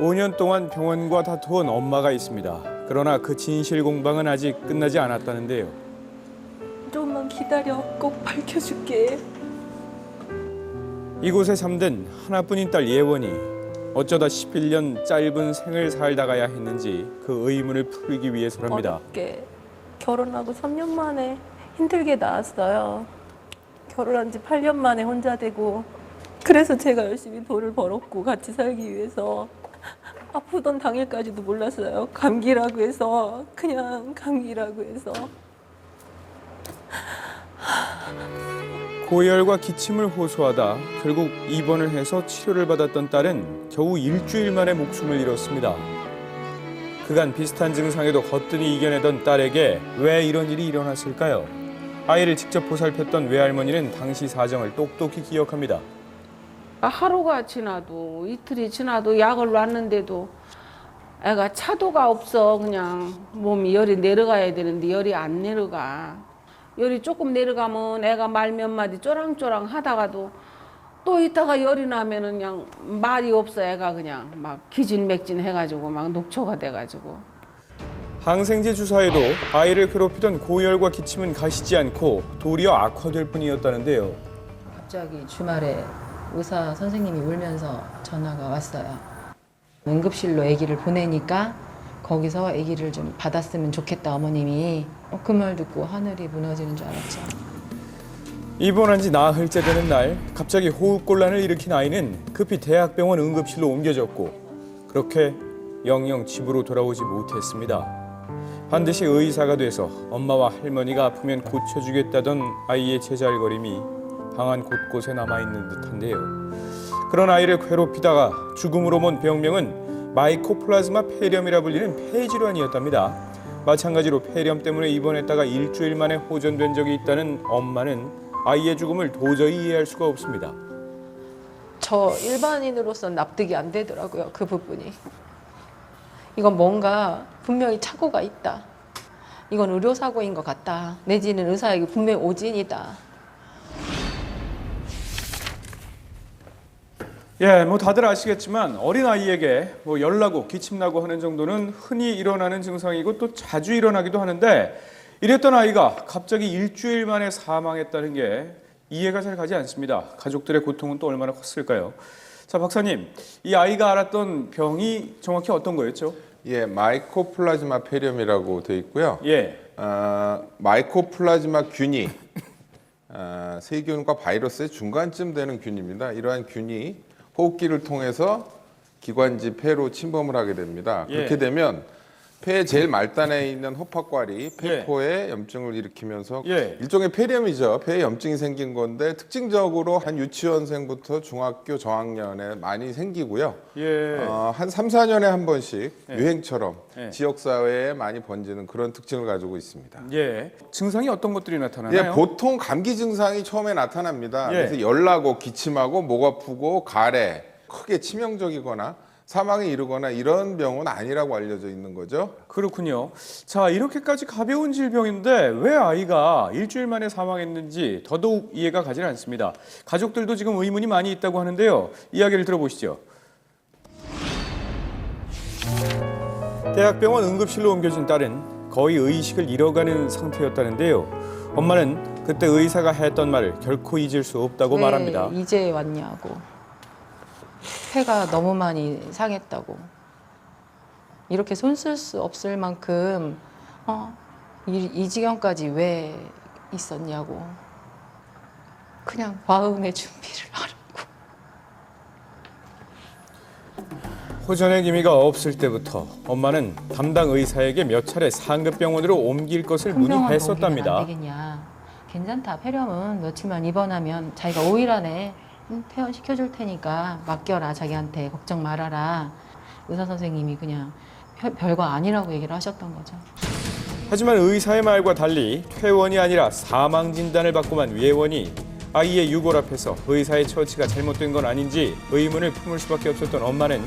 5년 동안 병원과 다투온 엄마가 있습니다. 그러나 그 진실 공방은 아직 끝나지 않았다는데요. 좀만 기다려. 꼭 밝혀줄게. 이곳에 잠든 하나뿐인 딸 예원이 어쩌다 11년 짧은 생을 살다가야 했는지 그 의문을 풀기 위해서랍니다. 어렵게 결혼하고 3년 만에 힘들게 낳았어요. 결혼한 지 8년 만에 혼자 되고 그래서 제가 열심히 돈을 벌었고 같이 살기 위해서 아프던 당일까지도 몰랐어요. 감기라고 해서 그냥 감기라고 해서 고열과 기침을 호소하다 결국 입원을 해서 치료를 받았던 딸은 겨우 일주일 만에 목숨을 잃었습니다. 그간 비슷한 증상에도 거뜬히 이겨내던 딸에게 왜 이런 일이 일어났을까요? 아이를 직접 보살폈던 외할머니는 당시 사정을 똑똑히 기억합니다. 하루가 지나도 이틀이 지나도 약을 놨는데도 애가 차도가 없어. 그냥 몸이 열이 내려가야 되는데 열이 안 내려가. 열이 조금 내려가면 애가 말 몇 마디 쪼랑쪼랑 하다가도 또 있다가 열이 나면은 그냥 말이 없어. 애가 그냥 막 기진맥진 해가지고 막 녹초가 돼가지고. 항생제 주사에도 아이를 괴롭히던 고열과 기침은 가시지 않고 도리어 악화될 뿐이었다는데요. 갑자기 주말에 의사 선생님이 울면서 전화가 왔어요. 응급실로 아기를 보내니까 거기서 아기를 좀 받았으면 좋겠다 어머님이 그말 듣고 하늘이 무너지는 줄 알았죠. 입원한 지 나흘째 되는 날 갑자기 호흡곤란을 일으킨 아이는 급히 대학병원 응급실로 옮겨졌고 그렇게 영영 집으로 돌아오지 못했습니다. 반드시 의사가 돼서 엄마와 할머니가 아프면 고쳐주겠다던 아이의 제잘거림이 방안 곳곳에 남아있는 듯한데요. 그런 아이를 괴롭히다가 죽음으로 먼 병명은 마이코플라즈마 폐렴이라 불리는 폐질환이었답니다. 마찬가지로 폐렴 때문에 입원했다가 일주일 만에 호전된 적이 있다는 엄마는 아이의 죽음을 도저히 이해할 수가 없습니다. 저 일반인으로서 납득이 안 되더라고요. 그 부분이. 이건 뭔가 분명히 착오가 있다. 이건 의료사고인 것 같다. 내지는 의사에게 분명히 오진이다. 예, 뭐 다들 아시겠지만 어린 아이에게 뭐 열나고 기침 나고 하는 정도는 흔히 일어나는 증상이고 또 자주 일어나기도 하는데 이랬던 아이가 갑자기 일주일 만에 사망했다는 게 이해가 잘 가지 않습니다. 가족들의 고통은 또 얼마나 컸을까요? 자, 박사님, 이 아이가 알았던 병이 정확히 어떤 거였죠? 예, 마이코플라즈마 폐렴이라고 되어 있고요. 예, 어, 마이코플라즈마 균이 어, 세균과 바이러스의 중간쯤 되는 균입니다. 이러한 균이 호흡기를 통해서 기관지 폐로 침범을 하게 됩니다. 예. 그렇게 되면 폐의 제일 말단에 있는 호박과리 폐포에 염증을 일으키면서 예. 일종의 폐렴이죠. 폐에 염증이 생긴 건데 특징적으로 한 유치원생부터 중학교 저학년에 많이 생기고요. 예, 어, 한 3, 4년에 한 번씩 예. 유행처럼 예. 지역 사회에 많이 번지는 그런 특징을 가지고 있습니다. 예. 증상이 어떤 것들이 예, 나타나나요? 보통 감기 증상이 처음에 나타납니다. 예. 그래서 열나고 기침하고 목 아프고 가래, 크게 치명적이거나 사망에 이르거나 이런 병은 아니라고 알려져 있는 거죠. 그렇군요. 자, 이렇게까지 가벼운 질병인데 왜 아이가 일주일 만에 사망했는지 더더욱 이해가 가지 않습니다. 가족들도 지금 의문이 많이 있다고 하는데요. 이야기를 들어보시죠. 대학병원 응급실로 옮겨진 딸은 거의 의식을 잃어가는 상태였다는데요. 엄마는 그때 의사가 했던 말을 결코 잊을 수 없다고 왜 말합니다. 이제 왔냐고. 폐가 너무 많이 상했다고. 이렇게 손 쓸 수 없을 만큼 어, 이, 이 지경까지 왜 있었냐고. 그냥 마음의 준비를 하라고. 호전의 기미가 없을 때부터 엄마는 담당 의사에게 몇 차례 상급 병원으로 옮길 것을 큰 병원 옮기면 안 문의했었답니다. 되겠냐. 괜찮다. 폐렴은 며칠만 입원하면 자기가 5일 안에 응, 퇴원 시켜줄 테니까 맡겨라. 자기한테 걱정 말아라. 의사 선생님이 그냥 별- 별거 아니라고 얘기를 하셨던 거죠. 하지만 의사의 말과 달리 퇴원이 아니라 사망 진단을 받고만 예원이 아이의 유골 앞에서 의사의 처치가 잘못된 건 아닌지 의문을 품을 수밖에 없었던 엄마는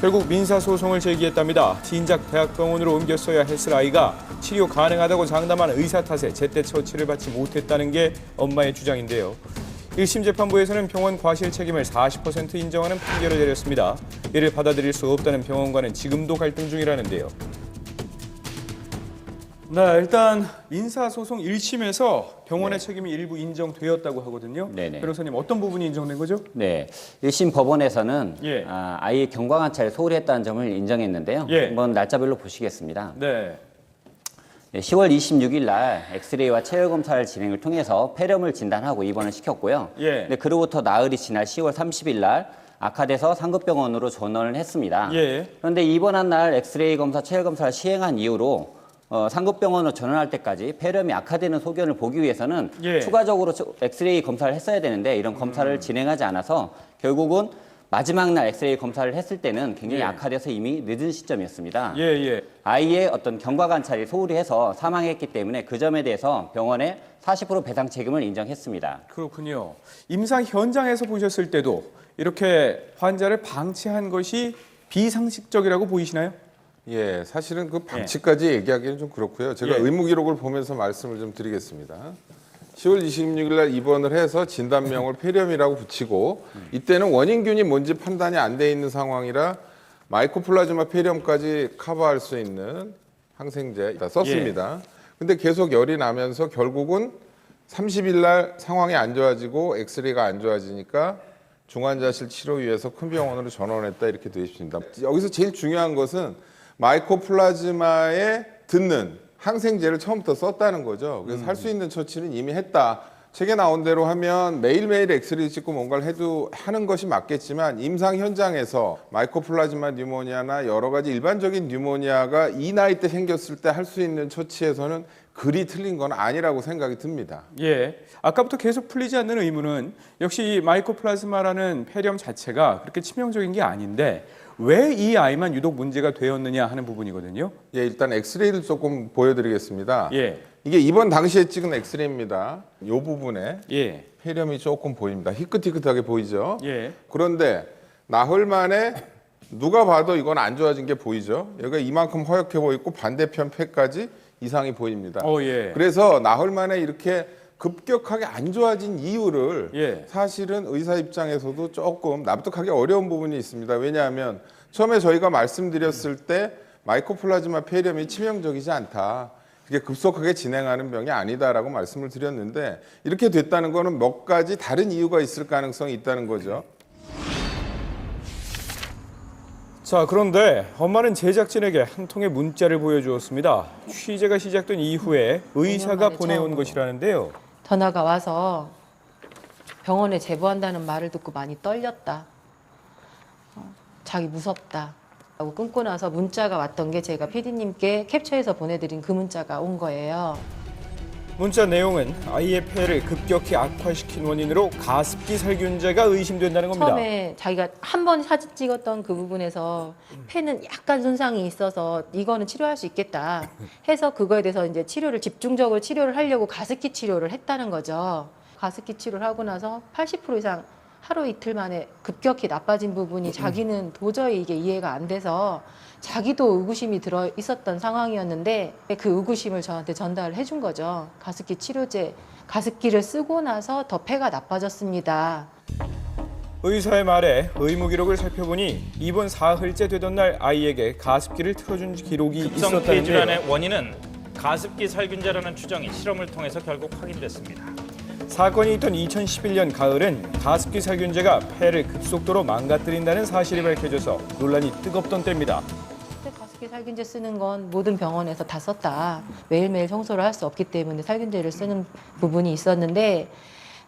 결국 민사 소송을 제기했답니다. 진작 대학병원으로 옮겼어야 했을 아이가 치료 가능하다고 장담한 의사 탓에 제때 처치를 받지 못했다는 게 엄마의 주장인데요. 1심 재판부에서는 병원 과실 책임을 40% 인정하는 판결을 내렸습니다. 이를 받아들일 수 없다는 병원과는 지금도 갈등 중이라는데요. 네, 일단 민사소송 1심에서 병원의 책임이 일부 인정되었다고 하거든요. 네네. 변호사님 어떤 부분이 인정된 거죠? 네, 1심 법원에서는 예. 아, 아이의 경과 관찰을 소홀히 했다는 점을 인정했는데요. 예. 한번 날짜별로 보시겠습니다. 네. 네, 10월 26일 날 엑스레이와 체열 검사를 진행을 통해서 폐렴을 진단하고 입원을 시켰고요. 예. 네, 그로부터 나흘이 지날 10월 30일 날 아카데서 상급병원으로 전원을 했습니다. 예. 그런데 입원한 날 엑스레이 검사, 체열 검사를 시행한 이후로 어, 상급병원으로 전원할 때까지 폐렴이 악화되는 소견을 보기 위해서는 예. 추가적으로 초- 엑스레이 검사를 했어야 되는데 이런 검사를 진행하지 않아서 결국은 마지막 날 엑스레이 검사를 했을 때는 굉장히 예. 악화돼서 이미 늦은 시점이었습니다. 예, 예. 아이의 어떤 경과 관찰이 소홀히 해서 사망했기 때문에 그 점에 대해서 병원에 40% 배상 책임을 인정했습니다. 그렇군요. 임상 현장에서 보셨을 때도 이렇게 환자를 방치한 것이 비상식적이라고 보이시나요? 예, 사실은 그 방치까지 얘기하기는 좀 그렇고요. 제가 예. 의무 기록을 보면서 말씀을 좀 드리겠습니다. 10월 26일 날 입원을 해서 진단명을 폐렴이라고 붙이고 이때는 원인균이 뭔지 판단이 안 돼 있는 상황이라 마이코플라즈마 폐렴까지 커버할 수 있는 항생제 다 썼습니다. 근데 계속 열이 나면서 결국은 30일 날 상황이 안 좋아지고 엑스레이가 안 좋아지니까 중환자실 치료 위해서 큰 병원으로 전원했다 이렇게 되어 있습니다. 여기서 제일 중요한 것은 마이코플라즈마에 듣는 항생제를 처음부터 썼다는 거죠. 그래서 할 수 있는 처치는 이미 했다. 책에 나온 대로 하면 매일매일 엑스레이 찍고 뭔가를 해도 하는 것이 맞겠지만 임상 현장에서 마이코플라즈마 뉴모니아나 여러 가지 일반적인 뉴모니아가 이 나이 때 생겼을 때 할 수 있는 처치에서는 그리 틀린 건 아니라고 생각이 듭니다. 예. 아까부터 계속 풀리지 않는 의문은 역시 이 마이코플라즈마라는 폐렴 자체가 그렇게 치명적인 게 아닌데 왜 이 아이만 유독 문제가 되었느냐 하는 부분이거든요. 예, 일단 엑스레이를 조금 보여드리겠습니다. 예. 이게 입원 당시에 찍은 엑스레이입니다. 이 부분에 예. 폐렴이 조금 보입니다. 희끗희끗하게 보이죠? 예. 그런데 나흘 만에 누가 봐도 이건 안 좋아진 게 보이죠? 여기가 이만큼 허옇게 보이고 반대편 폐까지 이상이 보입니다. 어, 예. 그래서 나흘 만에 이렇게 급격하게 안 좋아진 이유를 예. 사실은 의사 입장에서도 조금 납득하기 어려운 부분이 있습니다. 왜냐하면 처음에 저희가 말씀드렸을 때 마이코플라즈마 폐렴이 치명적이지 않다. 그게 급속하게 진행하는 병이 아니다라고 말씀을 드렸는데 이렇게 됐다는 거는 몇 가지 다른 이유가 있을 가능성이 있다는 거죠. 자, 그런데 엄마는 제작진에게 한 통의 문자를 보여주었습니다. 취재가 시작된 이후에 의사가 보내온. 것이라는데요. 전화가 와서 병원에 제보한다는 말을 듣고 많이 떨렸다. 어, 자기 무섭다. 하고 끊고 나서 문자가 왔던 게 제가 PD님께 캡처해서 보내드린 그 문자가 온 거예요. 문자 내용은 아이의 폐를 급격히 악화시킨 원인으로 가습기 살균제가 의심된다는 겁니다. 처음에 자기가 한 번 사진 찍었던 그 부분에서 폐는 약간 손상이 있어서 이거는 치료할 수 있겠다 해서 그거에 대해서 이제 치료를 집중적으로 치료를 하려고 가습기 치료를 했다는 거죠. 가습기 치료를 하고 나서 80% 이상 하루 이틀 만에 급격히 나빠진 부분이 자기는 도저히 이게 이해가 안 돼서 자기도 의구심이 들어 있었던 상황이었는데 그 의구심을 저한테 전달을 해준 거죠. 가습기 치료제, 가습기를 쓰고 나서 더 폐가 나빠졌습니다. 의사의 말에 의무 기록을 살펴보니 이번 사흘째 되던 날 아이에게 가습기를 틀어준 기록이 급성. 폐질환의 원인은 가습기 살균제라는 추정이 실험을 통해서 결국 확인됐습니다. 사건이 있던 2011년 가을은 가습기 살균제가 폐를 급속도로 망가뜨린다는 사실이 밝혀져서 논란이 뜨겁던 때입니다. 가습기 살균제 쓰는 건 모든 병원에서 다 썼다. 매일매일 청소를 할 수 없기 때문에 살균제를 쓰는 부분이 있었는데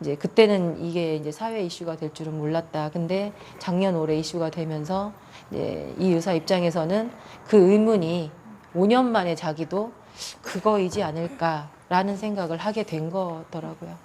이제 그때는 이게 이제 사회 이슈가 될 줄은 몰랐다. 근데 작년 올해 이슈가 되면서 이제 이 의사 입장에서는 그 의문이 5년 만에 자기도 그거이지 않을까라는 생각을 하게 된 거더라고요.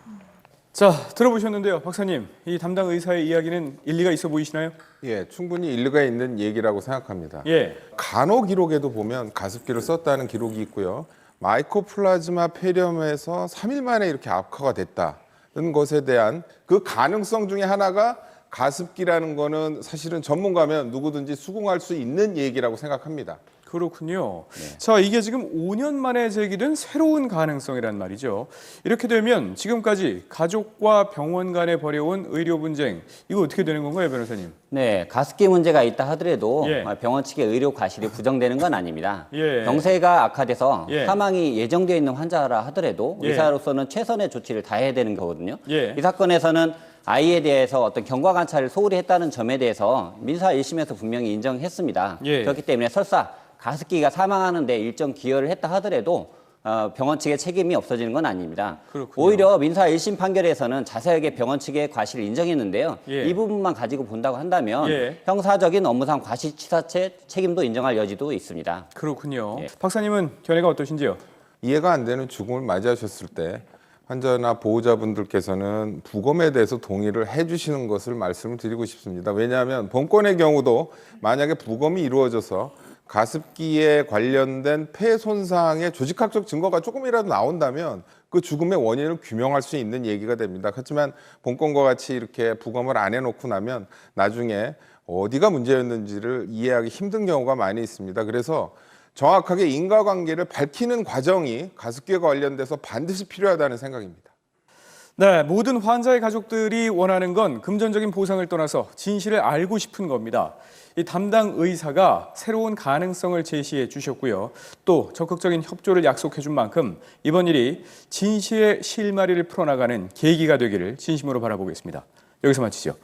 자, 들어보셨는데요. 박사님, 이 담당 의사의 이야기는 일리가 있어 보이시나요? 예, 충분히 일리가 있는 얘기라고 생각합니다. 예. 간호 기록에도 보면 가습기를 썼다는 기록이 있고요. 마이코플라즈마 폐렴에서 3일 만에 이렇게 악화가 됐다는 것에 대한 그 가능성 중에 하나가 가습기라는 거는 사실은 전문가면 누구든지 수긍할 수 있는 얘기라고 생각합니다. 그렇군요. 자, 이게 지금 5년 만에 제기된 새로운 가능성이란 말이죠. 이렇게 되면 지금까지 가족과 병원 간에 벌여온 의료 분쟁, 이거 어떻게 되는 건가요, 변호사님? 네, 가습기 문제가 있다 하더라도 예. 병원 측의 의료 과실이 부정되는 건 아닙니다. 예. 병세가 악화돼서 예. 사망이 예정되어 있는 환자라 하더라도 예. 의사로서는 최선의 조치를 다해야 되는 거거든요. 예. 이 사건에서는 아이에 대해서 어떤 경과 관찰을 소홀히 했다는 점에 대해서 민사 1심에서 분명히 인정했습니다. 예. 그렇기 때문에 설사 가습기가 사망하는데 일정 기여를 했다 하더라도 어, 병원 측의 책임이 없어지는 건 아닙니다. 그렇군요. 오히려 민사 1심 판결에서는 자세하게 병원 측의 과실을 인정했는데요. 예. 이 부분만 가지고 본다고 한다면 예. 형사적인 업무상 과실치사체 책임도 인정할 여지도 있습니다. 그렇군요. 예. 박사님은 견해가 어떠신지요? 이해가 안 되는 죽음을 맞이하셨을 때 환자나 보호자분들께서는 부검에 대해서 동의를 해주시는 것을 말씀을 드리고 싶습니다. 왜냐하면 본건의 경우도 만약에 부검이 이루어져서 가습기에 관련된 폐 손상의 조직학적 증거가 조금이라도 나온다면 그 죽음의 원인을 규명할 수 있는 얘기가 됩니다. 하지만 본건과 같이 이렇게 부검을 안 해놓고 나면 나중에 어디가 문제였는지를 이해하기 힘든 경우가 많이 있습니다. 그래서 정확하게 인과관계를 밝히는 과정이 가습기에 관련돼서 반드시 필요하다는 생각입니다. 네, 모든 환자의 가족들이 원하는 건 금전적인 보상을 떠나서 진실을 알고 싶은 겁니다. 이 담당 의사가 새로운 가능성을 제시해 주셨고요. 또 적극적인 협조를 약속해 준 만큼 이번 일이 진실의 실마리를 풀어나가는 계기가 되기를 진심으로 바라보겠습니다. 여기서 마치죠.